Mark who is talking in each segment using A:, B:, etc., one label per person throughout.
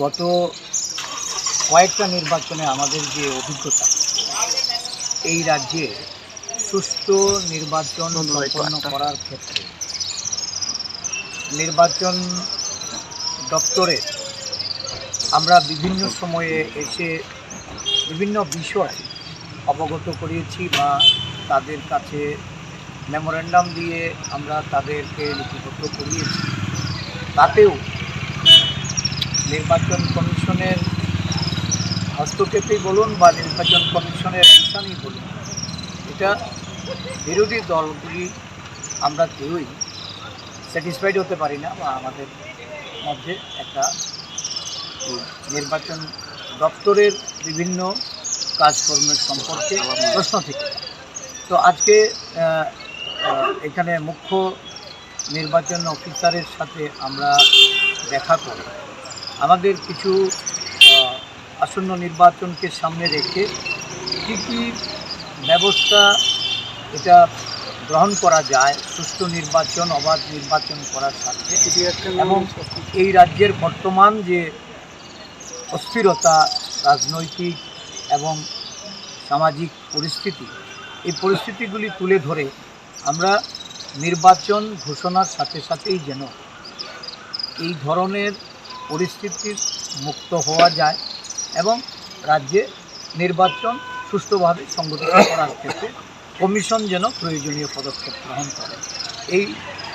A: গত কয়েকটা নির্বাচনে আমাদের যে অভিজ্ঞতা এই রাজ্যে সুষ্ঠু নির্বাচন সম্পন্ন করার ক্ষেত্রে নির্বাচন দপ্তরে আমরা বিভিন্ন সময়ে এসে বিভিন্ন বিষয় অবগত করিয়েছি বা তাদের কাছে মেমোরেন্ডাম দিয়ে আমরা তাদেরকে লিপিবদ্ধ করিয়েছি। তাতেও নির্বাচন কমিশনের হস্তক্ষেপেই বলুন বা নির্বাচন কমিশনের অ্যাকশানই বলুন, এটা বিরোধী দলগুলি আমরা কেউই স্যাটিসফাইড হতে পারি না বা আমাদের মধ্যে একটা নির্বাচন দপ্তরের বিভিন্ন কাজকর্মের সম্পর্কে প্রশ্ন থেকে। তো আজকে এখানে মুখ্য নির্বাচন অফিসারের সাথে আমরা দেখা করে আমাদের কিছু আসন্ন নির্বাচনকে সামনে রেখে কী কী ব্যবস্থা এটা গ্রহণ করা যায়, সুষ্ঠু নির্বাচন, অবাধ নির্বাচন করার সাথে, এবং এই রাজ্যের বর্তমান যে অস্থিরতা, রাজনৈতিক এবং সামাজিক পরিস্থিতি, এই পরিস্থিতিগুলি তুলে ধরে আমরা নির্বাচন ঘোষণার সাথে সাথেই যেন এই ধরনের পরিস্থিতির মুক্ত হওয়া যায় এবং রাজ্যে নির্বাচন সুষ্ঠুভাবে সংগঠিত করার ক্ষেত্রে কমিশন যেন প্রয়োজনীয় পদক্ষেপ গ্রহণ করে। এই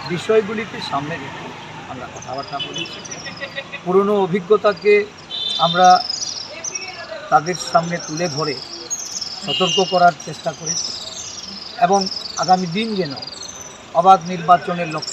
A: বিষয়গুলিকে সামনে রেখে আমরা কথাবার্তা বলেছি পুরনো অভিজ্ঞতাকে আমরা তাদের সামনে তুলে ধরে সতর্ক করার চেষ্টা করেছি এবং আগামী দিন যেন অবাধ নির্বাচনের লক্ষ্যে